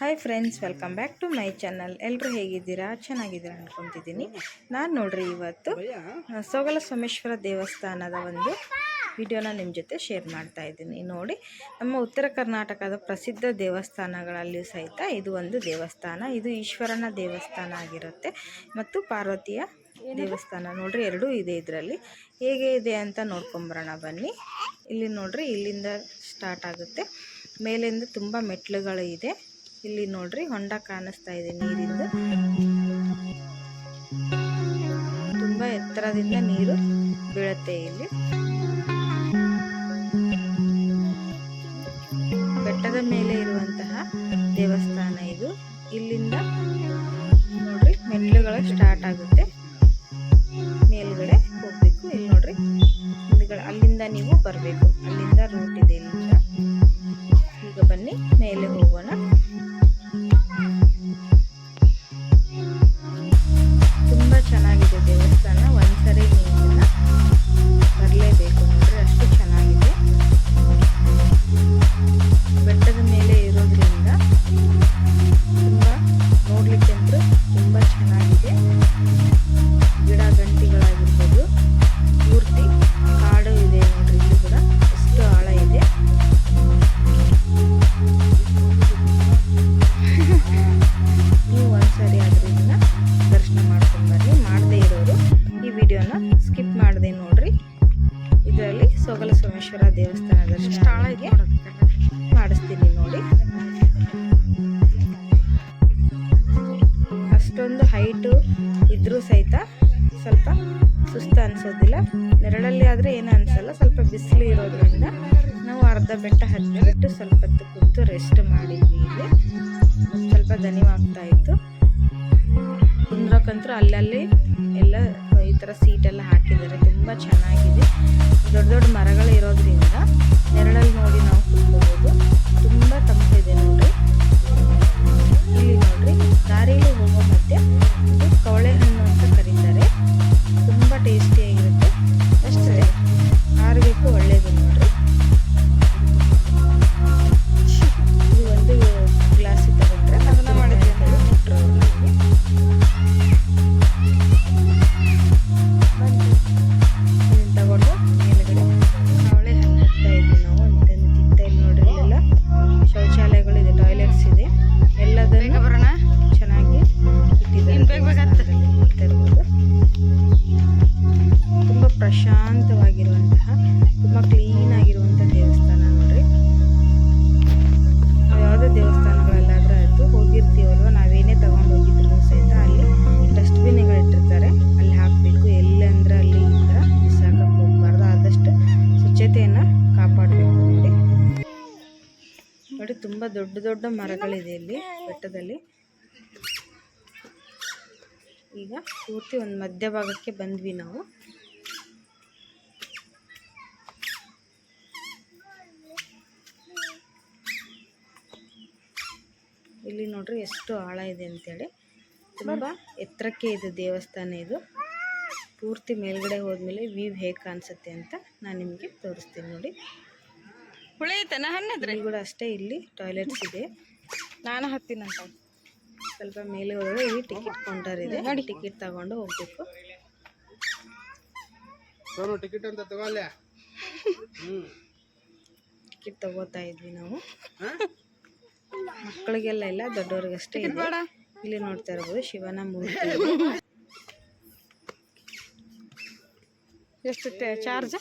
Hi friends welcome back to my channel ಎಲ್ಲರೂ ಹೇಗಿದ್ದೀರಾ? ಚೆನ್ನಾಗಿದ್ದೀರಾ ಅನ್ಕೊತಿದ್ದೀನಿ. ನಾನು ನೋಡ್ರಿ ಇವತ್ತು ಸೋಗಲ ಸೋಮೇಶ್ವರ ದೇವಸ್ಥಾನದ ಒಂದು ವಿಡಿಯೋನ ನಿಮ್ಮ ಜೊತೆ ಶೇರ್ ಮಾಡ್ತಾ ಇದ್ದೀನಿ. ನೋಡಿ, ನಮ್ಮ ಉತ್ತರ ಕರ್ನಾಟಕದ ಪ್ರಸಿದ್ಧ ದೇವಸ್ಥಾನಗಳಲ್ಲಿ ಸಹಿತ ಇದು ಒಂದು ದೇವಸ್ಥಾನ. ಇದು ಈಶ್ವರನ ದೇವಸ್ಥಾನ ಆಗಿರುತ್ತೆ. ಮತ್ತು ಪಾರ್ವತಿಯ ದೇವಸ್ಥಾನ. ನೋಡ್ರಿ, ಎರಡೂ ಇದೆ ಇದರಲ್ಲಿ. ಹೇಗೆ ಇದೆ ಅಂತ ನೋಡ್ಕೊಂಬರೋಣ ಬನ್ನಿ. ಇಲ್ಲಿ ನೋಡ್ರಿ, ಇಲ್ಲಿಂದ ಸ್ಟಾರ್ಟ್ ಆಗುತ್ತೆ. ಮೇಲಿಂದ ತುಂಬ ಮೆಟ್ಲುಗಳು ಇದೆ. ಇಲ್ಲಿ ನೋಡ್ರಿ ಹೊಂಡ ಕಾಣಿಸ್ತಾ ಇದೆ ನೀರಿಂದ. ತುಂಬಾ ಎತ್ತರದಿಂದ ನೀರು ಬೀಳುತ್ತೆ ಇಲ್ಲಿ. ಬೆಟ್ಟದ ಮೇಲೆ ಇರುವಂತಹ ದೇವಸ್ಥಾನ ಇದು. ಇದ್ರೂ ಸಹಿತ ಸ್ವಲ್ಪ ಸುಸ್ತು ಅನಿಸೋದಿಲ್ಲ. ನೆರಳಲ್ಲಿ ಆದರೆ ಏನೂ ಅನ್ಸಲ್ಲ. ಸ್ವಲ್ಪ ಬಿಸಿಲು ಇರೋದ್ರಿಂದ ನಾವು ಅರ್ಧ ಬೆಟ್ಟ ಹತ್ತಿಬಿಟ್ಟು ಸ್ವಲ್ಪ ಹೊತ್ತು ದೊಡ್ಡ ದೊಡ್ಡ ಮರಗಳಿದೆ ಇಲ್ಲಿ ಬೆಟ್ಟದಲ್ಲಿ. ಈಗ ಪೂರ್ತಿ ಒಂದು ಮಧ್ಯಭಾಗಕ್ಕೆ ಬಂದ್ವಿ ನಾವು. ಇಲ್ಲಿ ನೋಡ್ರಿ ಎಷ್ಟು ಆಳ ಇದೆ ಅಂತೇಳಿ. ತುಂಬ ಎತ್ತರಕ್ಕೆ ಇದು ದೇವಸ್ಥಾನ ಇದು. ಪೂರ್ತಿ ಮೇಲ್ಗಡೆ ಹೋದ್ಮೇಲೆ ವ್ಯೂ ಹೇಗೆ ಕಾಣಿಸುತ್ತೆ ಅಂತ ನಾನು ನಿಮಗೆ ತೋರಿಸ್ತೀನಿ ನೋಡಿ. ಹುಳಿತನ ಹಣ್ಣದ್ರಿ? ಇಲ್ಲಿ ಕೂಡ ಅಷ್ಟೇ ಇಲ್ಲಿ ಟಾಯ್ಲೆಟ್ಸ್ ಇದೆ. ನಾನು ಹತ್ತಿನಂತ. ಸ್ವಲ್ಪ ಮೇಲೆ ಹೋದಾಗ ಇಲ್ಲಿ ಟಿಕೆಟ್ ಕೌಂಟರ್ ಇದೆ ನೋಡಿ. ಟಿಕೆಟ್ ತಗೊಂಡು ಹೋಗ್ಬೇಕು. ಟಿಕೆಟ್ ಅಂತ ತಗೊಳ್ಳೆ ಟಿಕೆಟ್ ತಗೋತಾ ಇದ್ವಿ ನಾವು. ಮಕ್ಕಳಿಗೆಲ್ಲ ಇಲ್ಲ ದೊಡ್ಡವ್ರಿಗಷ್ಟೇ ಇಲ್ಲ ಇಲ್ಲಿ ನೋಡ್ತಾ ಇರ್ಬೋದು ಶಿವನ ಮೂರ್ತಿ. ಎಷ್ಟು ಚಾರ್ಜ್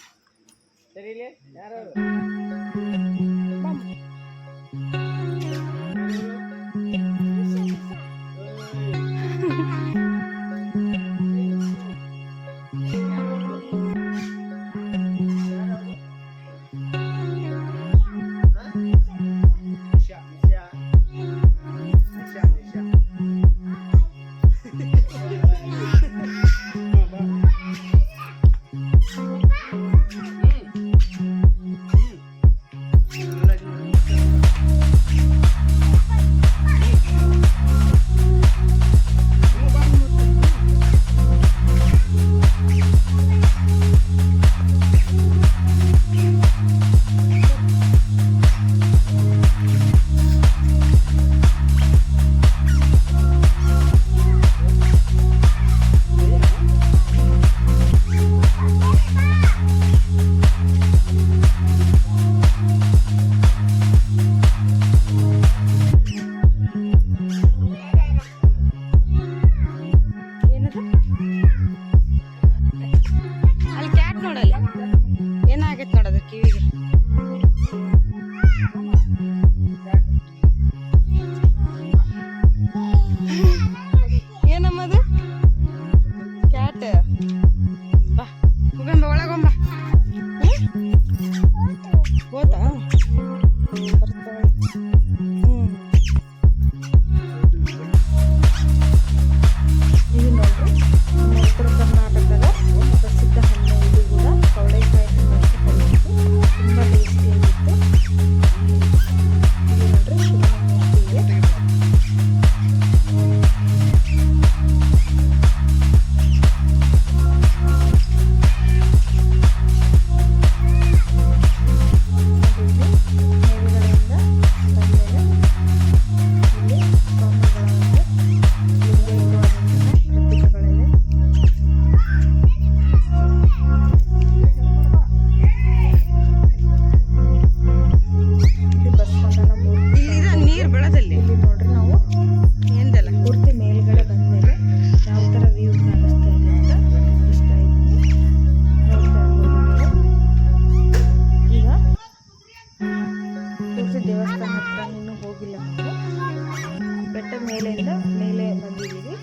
ಹೋಗಿಲ್ಲ ನಾವು. ಬೆಟ್ಟ ಮೇಲೆಯಿಂದ ಮೇಲೆ ಬಂದಿದ್ದೀವಿ.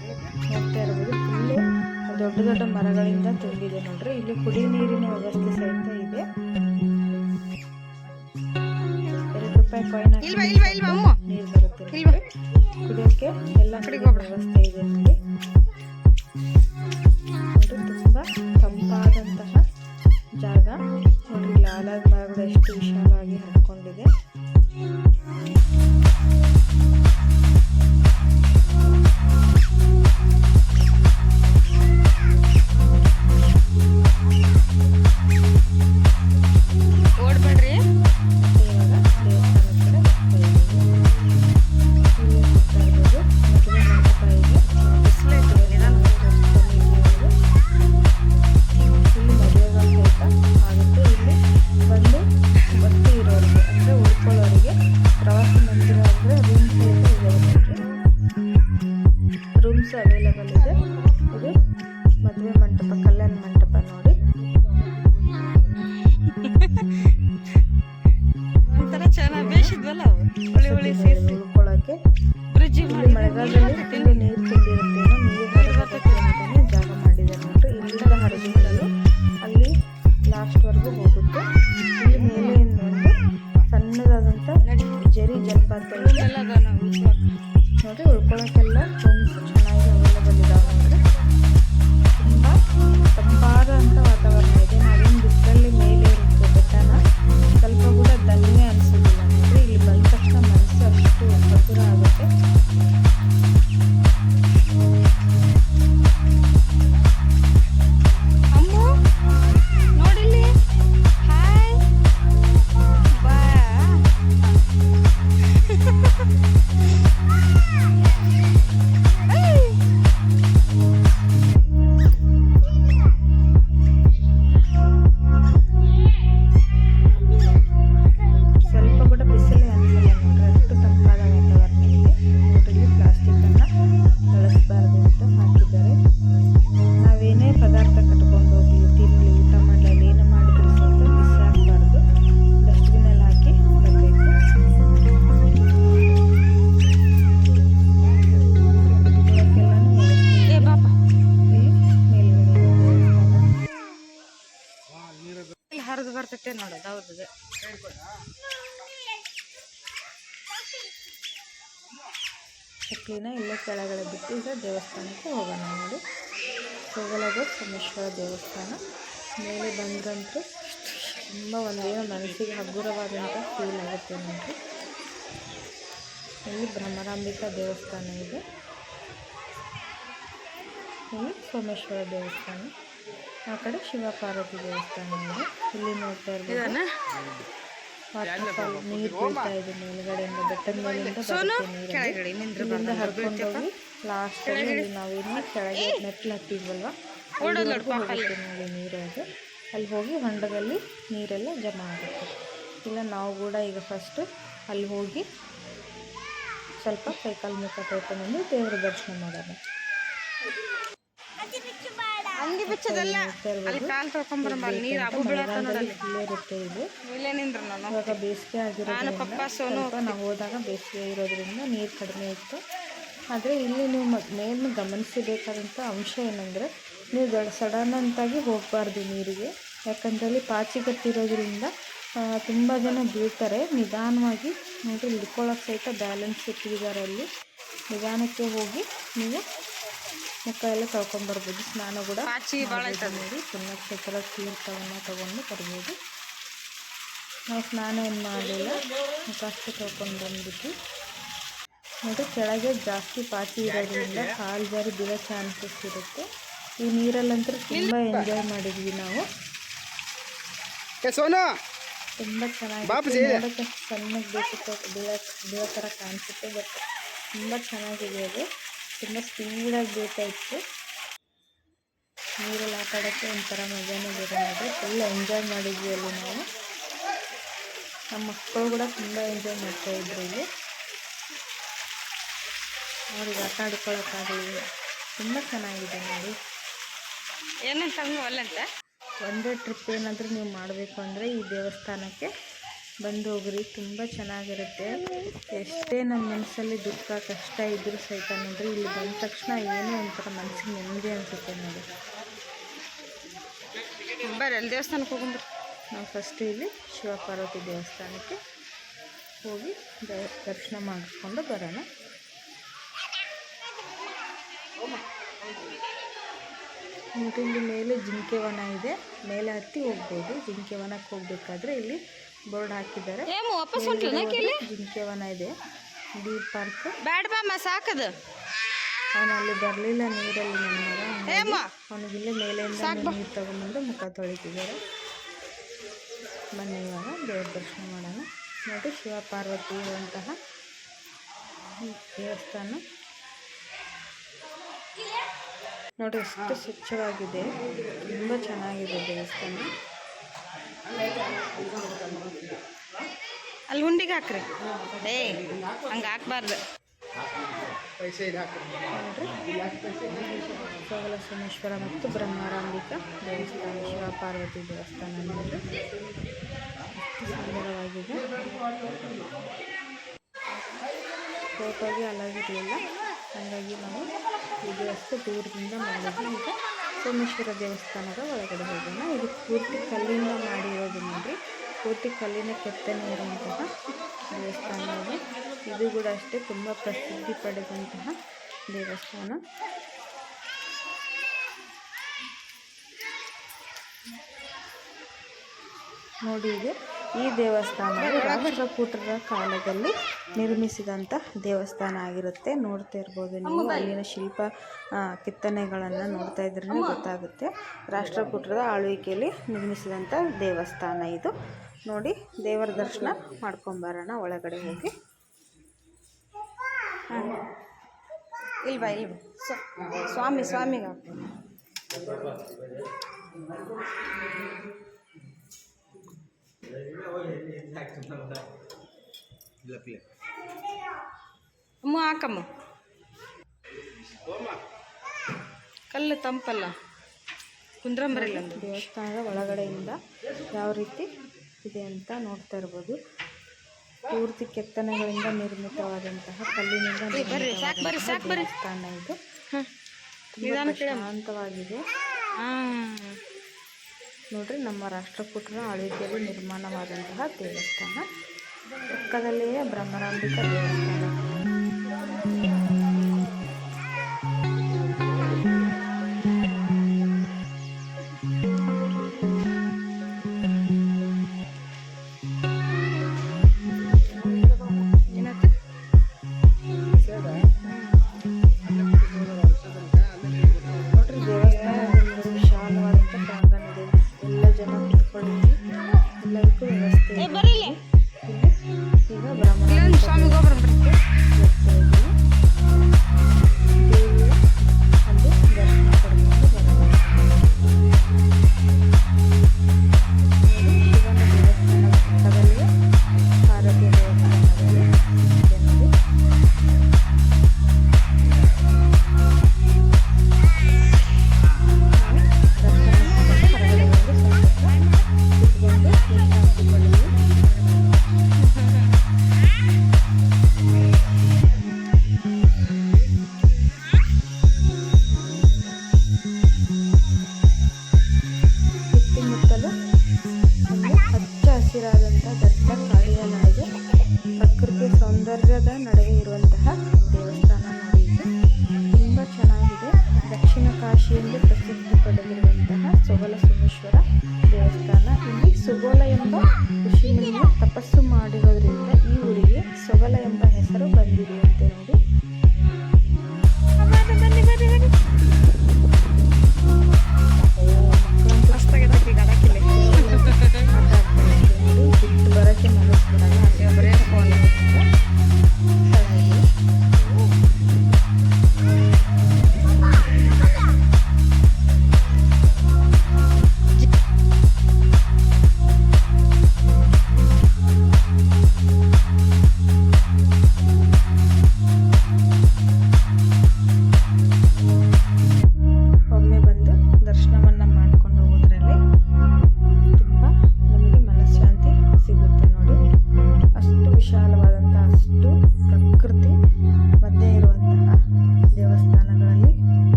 ನೋಡ್ತಾ ಇರ್ಬೋದು ಫುಲ್ಲು ದೊಡ್ಡ ದೊಡ್ಡ ಮರಗಳಿಂದ ತುಂಬಿದೆ ನೋಡ್ರಿ. ಇಲ್ಲಿ ಕುಡಿ ನೀರಿನ ವ್ಯವಸ್ಥೆ ಸಹಿತ ಇದೆ. ಎರಡು ರೂಪಾಯಿ ಕಾಯಿನ್ ನೀರು ಬರುತ್ತೆ ಕುಡಿಯೋಕ್ಕೆ ಎಲ್ಲ ನೀರಿನ ವ್ಯವಸ್ಥೆ ಇದೆ ಇಲ್ಲಿ ತುಂಬ ತಂಪಾದಂತಹ ಜಾಗ. ನೋಡಿ ಇಲ್ಲಿ ಆಲದ ಮರಗಳು ಎಷ್ಟು ವಿಶಾಲವಾಗಿ ಹರಡ್ಕೊಂಡಿದೆ ಹುಳಿ ಹುಳಿ ಸೇರಿಸಿ ಉಳ್ಕೊಳ್ಳೋಕೆ ಇಲ್ಲಿ ಮಾಡಿ ಮಳೆಗಾಲದಲ್ಲಿ ನೀರು ತುಂಬಿರುತ್ತೆ. ನೀರು ಜಾಗ ಮಾಡಿದ್ದಾರೆ. ನೋಡ್ರಿ ಇಲ್ಲಿಂದ ಹರಿದು ಕೆಳಗಡೆ ಬಿಟ್ಟು ಈಗ ದೇವಸ್ಥಾನಕ್ಕೆ ಹೋಗೋಣ ನೋಡಿ. ಸೋಗಲದ ಸೋಮೇಶ್ವರ ದೇವಸ್ಥಾನ. ಮೇಲೆ ಬಂದ್ರಂತೂ ತುಂಬ ಒಂದೇನೋ ಮನಸ್ಸಿಗೆ ಹಗುರವಾದಂಥ ಫೀಲ್ ಆಗುತ್ತೆ ನೋಡಿ ಇಲ್ಲಿ ಭ್ರಮರಾಂಬಿಕಾ ದೇವಸ್ಥಾನ ಇದೆ. ಇಲ್ಲಿ ಸೋಮೇಶ್ವರ ದೇವಸ್ಥಾನ. ಆ ಕಡೆ ಶಿವ ಪಾರ್ವತಿ ದೇವಸ್ಥಾನ ಇದೆ. ಇಲ್ಲಿ ನೋಡ್ತಾ ಇರ್ಬೋದು. ಇದಾನ ವಾಟರ್ಫಾಲ್ ನೀರು ಬೀಳ್ತಾ ಇದೆ ಮೇಲ್ಗಡೆಯಿಂದ ಬೆಟ್ಟದ ಮೇಲಿಂದ ಇಲ್ಲಿಂದ ಹರ್ಕೊಂಡು ಹೋಗಿ ಲಾಸ್ಟ್ ಅಲ್ಲಿ ನಾವೇನು ಕೆಳಗೆ ಮೆಟ್ಲು ಹತ್ತಿದ್ವಲ್ವ? ಹೋಗುತ್ತೆ ನೋಡಿ ನೀರು ಅದು. ಅಲ್ಲಿ ಹೋಗಿ ಹೊಂಡದಲ್ಲಿ ನೀರೆಲ್ಲ ಜಮಾ ಆಗುತ್ತೆ. ಇಲ್ಲ ನಾವು ಕೂಡ ಈಗ ಫಸ್ಟ್ ಅಲ್ಲಿ ಹೋಗಿ ಸ್ವಲ್ಪ ಕೈಕಾಲು ಮುಖ ತೊಳ್ಕೊಂಡು ದೇವ್ರ ದರ್ಶನ ಮಾಡೋಣ. ಬಿಚ್ಚದಲ್ಲ ಅಲ್ಲಿ ಇರ್ಬೋದು. ಕಾಲು ತೊಳ್ಕೊಂಬರಮ್ಮ ಅಲ್ಲಿ ನೀರು ಅಬು ಬೀಳತ್ತ ನೋಡಲ್ಲಿ ಇಲ್ಲೇ ಇರುತ್ತೆ ಇದು ಇಲ್ಲೇ ನಿಂದ್ರ ನಾನು. ಇವಾಗ ಬೇಸಿಗೆ ನಾನು ಪಪ್ಪ ಸೋನು ನಾವು ಹೋದಾಗ ಬೇಸಿಗೆ ಇರೋದ್ರಿಂದ ನೀರು ಕಡಿಮೆ ಇತ್ತು. ಆದರೆ ಇಲ್ಲಿ ನೀವು ಮೇನ್ ಗಮನಿಸಬೇಕಾದಂಥ ಅಂಶ ಏನಂದರೆ ನೀವು ಸಡನ್ ಅಂತಾಗಿ ಹೋಗಬಾರ್ದು ನೀರಿಗೆ. ಯಾಕಂದ್ರೆ ಪಾಚಿ ಕಟ್ಟಿರೋದ್ರಿಂದ ತುಂಬ ಜನ ಬೀಳ್ತಾರೆ. ನಿಧಾನವಾಗಿ ನೋಡಿ ಹಿಡ್ಕೊಳ್ಳೋಕೆ ಸಹಿತ ಬ್ಯಾಲೆನ್ಸ್ ಇಟ್ಟಿದ್ದಾರೆ ಅಲ್ಲಿ. ನಿಧಾನಕ್ಕೆ ಹೋಗಿ ನೀವು ಮುಖ ಎಲ್ಲ ತೊಳ್ಕೊಂಬರ್ಬೋದು ಸ್ನಾನ ಕೂಡ ಪಾಚಿ ಭಾಳ ನೋಡಿ ತೀರ್ಥವನ್ನು ತಗೊಂಡು ಬರ್ಬೋದು. ನಾವು ಸ್ನಾನ ಏನು ಮಾಡಲಿಲ್ಲ ಮುಖ ಅಷ್ಟೇ ತೊಳ್ಕೊಂಡು ಬಂದ್ಬಿಟ್ಟು ಮತ್ತು ಕೆಳಗೆ ಜಾಸ್ತಿ ಪಾಚಿ ಇರೋದ್ರಿಂದ ಕಾಲು ಜಾರಿ ಬೀಳೋ ಚಾನ್ಸಸ್ ಇರುತ್ತೆ. ಈ ನೀರಲ್ಲಂತೂ ತುಂಬ ಎಂಜಾಯ್ ಮಾಡಿದ್ವಿ ನಾವು. ತುಂಬ ಚೆನ್ನಾಗಿ ಸಣ್ಣಗೆ ಬೇಕಿತ್ತು ಬೀಳೋ ಬೀಳೋ ಥರ ಕಾಣಿಸುತ್ತೆ ಬಟ್ ತುಂಬ ಚೆನ್ನಾಗಿದೆ ಅದು. ತುಂಬ ಸ್ಪೀಡಾಗಿ ಬೀಳ್ತಾ ಇತ್ತು. ನೀರಲ್ಲಿ ಆಟ ಆಡೋಕ್ಕೆ ಒಂಥರ ಮಜಾನೇ ಬೇರೆ ನೋಡಿ ಫುಲ್ ಎಂಜಾಯ್ ಮಾಡಿದ್ವಿ ಅಲ್ಲಿ ನಾವು. ನಮ್ಮ ಮಕ್ಕಳು ಕೂಡ ತುಂಬ ಎಂಜಾಯ್ ಮಾಡ್ತಾಯಿದ್ರು ಇಲ್ಲಿ ಅವ್ರಿಗೆ ಆಟ ಆಡ್ಕೊಳಕ್ಕಾಗಲಿ ತುಂಬ ಚೆನ್ನಾಗಿದೆ ನೋಡಿ. ಏನಂತ ಒಂದೇ ಟ್ರಿಪ್ ಏನಾದರೂ ನೀವು ಮಾಡಬೇಕು ಅಂದರೆ ಈ ದೇವಸ್ಥಾನಕ್ಕೆ ಬಂದು ಹೋಗ್ರಿ ತುಂಬ ಚೆನ್ನಾಗಿರುತ್ತೆ. ಎಷ್ಟೇ ನಮ್ಮ ಮನಸ್ಸಲ್ಲಿ ದುಃಖ ಕಷ್ಟ ಇದ್ದರೂ ಸಹಿತ ನೋಡ್ರಿ ಇಲ್ಲಿ ಬಂದ ತಕ್ಷಣ ಏನೋ ಒಂಥರ ಮನಸ್ಸಿಗೆ ನೆಮ್ಮದಿ ಅನಿಸುತ್ತೆ ನೋಡಿ ಬರ್ರಿ ದೇವಸ್ಥಾನಕ್ಕೆ ಹೋಗುಂಬ್ರಿ ನಾವು ಫಸ್ಟ್ ಇಲ್ಲಿ ಶಿವಪಾರ್ವತಿ ದೇವಸ್ಥಾನಕ್ಕೆ ಹೋಗಿ ದರ್ಶನ ಮಾಡಿಕೊಂಡು ಬರೋಣ. ಮತ್ತು ಇಲ್ಲಿ ಮೇಲೆ ಜಿಂಕೆ ವನ ಇದೆ. ಮೇಲೆ ಹತ್ತಿ ಹೋಗ್ಬೋದು. ಜಿಂಕೆ ವನಕ್ಕೆ ಹೋಗಬೇಕಾದ್ರೆ ಇಲ್ಲಿ ಬೋರ್ಡ್ ಹಾಕಿದ್ದಾರೆ. ಜಿಂಕೆವನ ಇದೆ. ಬೀ ಪಾರ್ಕ್. ಬ್ಯಾಡ ಸಾಕದ. ಅವನು ಅಲ್ಲಿ ಬರಲಿಲ್ಲ ನೀರಲ್ಲಿ ನನ್ನ ಅವನಿಗಿಲ್ಲಿ ಮೇಲೆಯಿಂದ ನೀರು ತಗೊಂಡ್ಬಂದು ಮುಖ ತೊಳಿತಿದ್ದಾರೆ. ಬನ್ನಿ ಇವಾಗ ದೇವ್ರ ದರ್ಶನ ಮಾಡೋಣ. ನೋಡಿ ಶಿವ ಪಾರ್ವತಿ ಇರುವಂತಹ ದೇವಸ್ಥಾನ. ನೋಡಿ ಎಷ್ಟು ಸ್ವಚ್ಛವಾಗಿದೆ. ತುಂಬ ಚೆನ್ನಾಗಿದೆ ದೇವಸ್ಥಾನ. ಅಲ್ಲಿ ಹುಂಡಿಗೆ ಹಾಕ್ರಿ. ಏ ಹಂಗೆ ಹಾಕ್ಬಾರ್ದು. ಸೋಗಲ ಸೋಮೇಶ್ವರ ಮತ್ತು ಬ್ರಹ್ಮಾರಾಂಬಿಕ ದೇವಸ್ಥಾನ ಶಿವ ಪಾರ್ವತಿ ದೇವಸ್ಥಾನ ನೋಡ್ರಿ. ಎಷ್ಟು ಸುಂದರವಾಗಿದೆ. ಫೋಟೋಗೆ ಅಲಾಗಿರಲಿಲ್ಲ ಹಾಗಾಗಿ ನಾವು ಈ ದೇವಸ್ಥಾನ ದೂರದಿಂದ ಮಾಡಿದ್ವಿ ಈಗ ಸೋಮೇಶ್ವರ ದೇವಸ್ಥಾನದ ಒಳಗಡೆ ಹೋಗೋಣ. ಇದು ಪೂರ್ತಿ ಕಲ್ಲಿಂದ ಮಾಡಿರೋದು ನೋಡಿ ಪೂರ್ತಿ ಕಲ್ಲಿನ ಕೆತ್ತನೆ ಇರುವಂತಹ ದೇವಸ್ಥಾನ ಇದೆ. ಇದು ಕೂಡ ಅಷ್ಟೇ ತುಂಬ ಪ್ರಸಿದ್ಧಿ ಪಡೆದಂತಹ ದೇವಸ್ಥಾನ. ನೋಡಿ ಇದೆ. ಈ ದೇವಸ್ಥಾನ ರಾಷ್ಟ್ರಕೂಟರ ಕಾಲದಲ್ಲಿ ನಿರ್ಮಿಸಿದಂಥ ದೇವಸ್ಥಾನ ಆಗಿರುತ್ತೆ. ನೋಡ್ತಾ ಇರ್ಬೋದು ನೀವು. ಅಲ್ಲಿನ ಶಿಲ್ಪ ಕೆತ್ತನೆಗಳನ್ನು ನೋಡ್ತಾ ಇದ್ರೇ ಗೊತ್ತಾಗುತ್ತೆ. ರಾಷ್ಟ್ರಕೂಟರ ಆಳ್ವಿಕೆಯಲ್ಲಿ ನಿರ್ಮಿಸಿದಂಥ ದೇವಸ್ಥಾನ ಇದು. ನೋಡಿ, ದೇವರ ದರ್ಶನ ಮಾಡ್ಕೊಂಬರೋಣ. ಒಳಗಡೆ ಹೋಗಿ. ಇಲ್ವಾ ಇಲ್ವಾ? ಸ್ವಾಮಿ ಸ್ವಾಮಿಗೆ ಅಮ್ಮ ಹಾಕಮ್ಮ. ಕಲ್ಲು ತಂಪಲ್ಲ? ಕುಂದ್ರಂಬರಿಲ್ಲ ದೇವಸ್ಥಾನದ ಒಳಗಡೆಯಿಂದ ಯಾವ ರೀತಿ ಇದೆ ಅಂತ ನೋಡ್ತಾ ಇರ್ಬೋದು. ಪೂರ್ತಿ ಕೆತ್ತನೆಗಳಿಂದ ನಿರ್ಮಿತವಾದಂತಹ ಕಲ್ಲಿನಿಂದ ಸ್ಥಾನ ದೇವಸ್ಥಾನ ಇದು. ಶಾಂತವಾಗಿದೆ ಹಾಂ. ನೋಡ್ರಿ ನಮ್ಮ ರಾಷ್ಟ್ರಕೂಟರ ಆಳ್ವಿಕೆಯಲ್ಲಿ ನಿರ್ಮಾಣವಾದಂತಹ ದೇವಸ್ಥಾನ. ಪಕ್ಕದಲ್ಲಿಯೇ ಬ್ರಹ್ಮರಾಂಬಿಕ ದೇವಸ್ಥಾನ.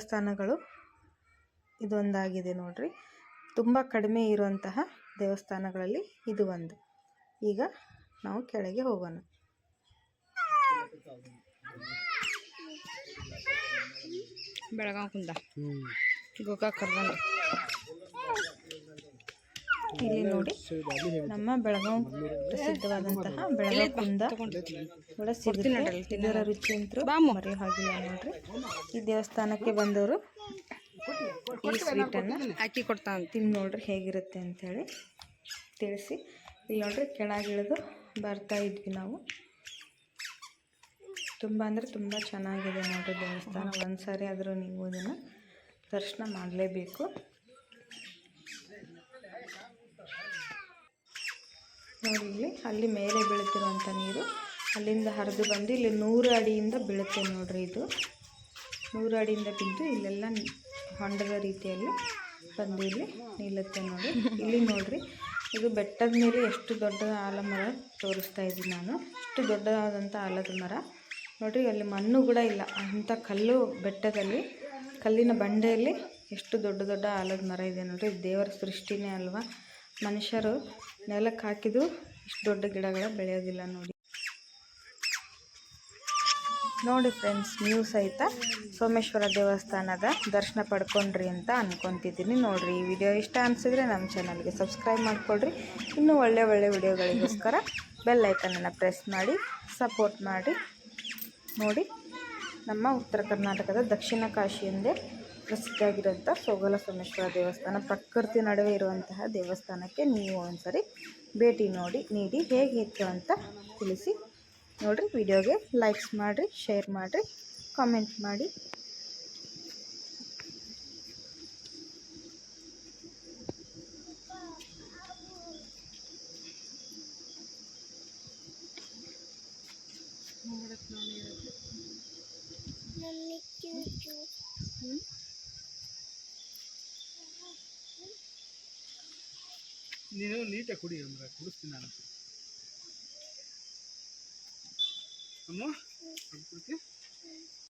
ದೇವಸ್ಥಾನಗಳು ಇದೊಂದಾಗಿದೆ ನೋಡ್ರಿ. ತುಂಬ ಕಡಿಮೆ ಇರುವಂತಹ ದೇವಸ್ಥಾನಗಳಲ್ಲಿ ಇದು ಒಂದು. ಈಗ ನಾವು ಕೆಳಗೆ ಹೋಗೋಣ. ಬೆಳಗಾವ್ ಕುಂದ. ಗೋಕಾಕ್ ಕರ್ದಂಗ ಇಲ್ಲಿ ನೋಡಿ ನಮ್ಮ ಬೆಳಗಾವಿ ಪ್ರಸಿದ್ಧವಾದಂತಹ ಬೆಳಗಾವ್ ಕುಂದ ಸಿಗುತ್ತೆ. ಇದರ ರುಚಿ ಅಂತೂ ಮರೆಯೋ ಹಾಗಿಲ್ಲ ನೋಡ್ರಿ. ಈ ದೇವಸ್ಥಾನಕ್ಕೆ ಬಂದವರು ಈ ಸ್ವೀಟನ್ನು ಹಾಕಿ ಕೊಡ್ತಾ ತಿನ್ ತಿಂದು ನೋಡ್ರಿ ಹೇಗಿರುತ್ತೆ ಅಂಥೇಳಿ ತಿಳಿಸಿ. ಇಲ್ಲಿ ನೋಡ್ರಿ ಕೆಳಗಿಳಿದು ಬರ್ತಾ ಇದ್ವಿ ನಾವು. ತುಂಬ ಅಂದರೆ ತುಂಬ ಚೆನ್ನಾಗಿದೆ ನೋಡ್ರಿ ದೇವಸ್ಥಾನ. ಒಂದ್ಸಾರಿ ಆದ್ರೂ ಆದರೂ ನೀವು ಇದನ್ನು ದರ್ಶನ ಮಾಡಲೇಬೇಕು. ನೋಡಿ ಇಲ್ಲಿ, ಅಲ್ಲಿ ಮೇಲೆ ಬೀಳುತ್ತಿರುವಂಥ ನೀರು. ಅಲ್ಲಿಂದ ಹರಿದು ಬಂದು ಇಲ್ಲಿ ನೂರು ಅಡಿಯಿಂದ ಬೀಳುತ್ತೆ ನೋಡ್ರಿ ಇದು. ನೂರು ಅಡಿಯಿಂದ ಬಿದ್ದು ಇಲ್ಲೆಲ್ಲ ಹೊಂಡದ ರೀತಿಯಲ್ಲಿ ಬಂದು ಇಲ್ಲಿ ನಿಲ್ಲುತ್ತೆ ನೋಡಿ. ಇಲ್ಲಿ ನೋಡ್ರಿ, ಇದು ಬೆಟ್ಟದ ಮೇಲೆ ಎಷ್ಟು ದೊಡ್ಡ ಆಲಮರ ತೋರಿಸ್ತಾ ಇದ್ದೀನಿ ನಾನು. ಎಷ್ಟು ದೊಡ್ಡದಾದಂಥ ಆಲದ ಮರ. ನೋಡಿರಿ, ಅಲ್ಲಿ ಮಣ್ಣು ಕೂಡ ಇಲ್ಲ. ಅಂಥ ಕಲ್ಲು ಬೆಟ್ಟದಲ್ಲಿ, ಕಲ್ಲಿನ ಬಂಡೆಯಲ್ಲಿ ಎಷ್ಟು ದೊಡ್ಡ ದೊಡ್ಡ ಆಲದ ಮರ ಇದೆ ನೋಡಿರಿ. ದೇವರ ಸೃಷ್ಟಿನೇ ಅಲ್ವಾ. ಮನುಷ್ಯರು ನೆಲಕ್ಕೆ ಹಾಕಿದ್ರು ಇಷ್ಟು ದೊಡ್ಡ ಗಿಡಗಳ ಬೆಳೆಯೋದಿಲ್ಲ ನೋಡಿ. ನೋಡಿ ಫ್ರೆಂಡ್ಸ್ ನೀವು ಸಹಿತ ಸೋಮೇಶ್ವರ ದೇವಸ್ಥಾನದ ದರ್ಶನ ಪಡ್ಕೊಂಡ್ರಿ ಅಂತ ಅಂದ್ಕೊತಿದ್ದೀನಿ ನೋಡಿರಿ. ಈ ವಿಡಿಯೋ ಇಷ್ಟ ಅನಿಸಿದ್ರೆ ನಮ್ಮ ಚಾನಲ್ಗೆ ಸಬ್ಸ್ಕ್ರೈಬ್ ಮಾಡಿಕೊಡ್ರಿ ಇನ್ನೂ ಒಳ್ಳೆ ಒಳ್ಳೆ ವಿಡಿಯೋಗಳಿಗೋಸ್ಕರ ಬೆಲ್ ಐಕನನ್ನು ಪ್ರೆಸ್ ಮಾಡಿ ಸಪೋರ್ಟ್ ಮಾಡಿ. ನೋಡಿ, ನಮ್ಮ ಉತ್ತರ ಕರ್ನಾಟಕದ ದಕ್ಷಿಣ ಕಾಶಿ ಎಂದೇ ಪ್ರಸಿದ್ಧಿಯಾಗಿರುವಂಥ ಸೋಗಲ ಸೋಮೇಶ್ವರ ದೇವಸ್ಥಾನ, ಪ್ರಕೃತಿ ನಡುವೆ ಇರುವಂತಹ ದೇವಸ್ಥಾನಕ್ಕೆ ನೀವು ಒಂದ್ಸರಿ ಭೇಟಿ ನೋಡಿ, ನೀಡಿ ಹೇಗಿತ್ತು ಅಂತ ತಿಳಿಸಿ. ನೋಡಿರಿ, ವಿಡಿಯೋಗೆ ಲೈಕ್ಸ್ ಮಾಡಿರಿ ಶೇರ್ ಮಾಡಿರಿ ಕಾಮೆಂಟ್ ಮಾಡಿ. ನೀಟಾಗಿ ಕುಡಿ ಅಂದ್ರೆ ಕುಡಿಸ್ತೀನಿ ನಾನು. ಅಮ್ಮ ಕುಡ್ತಿ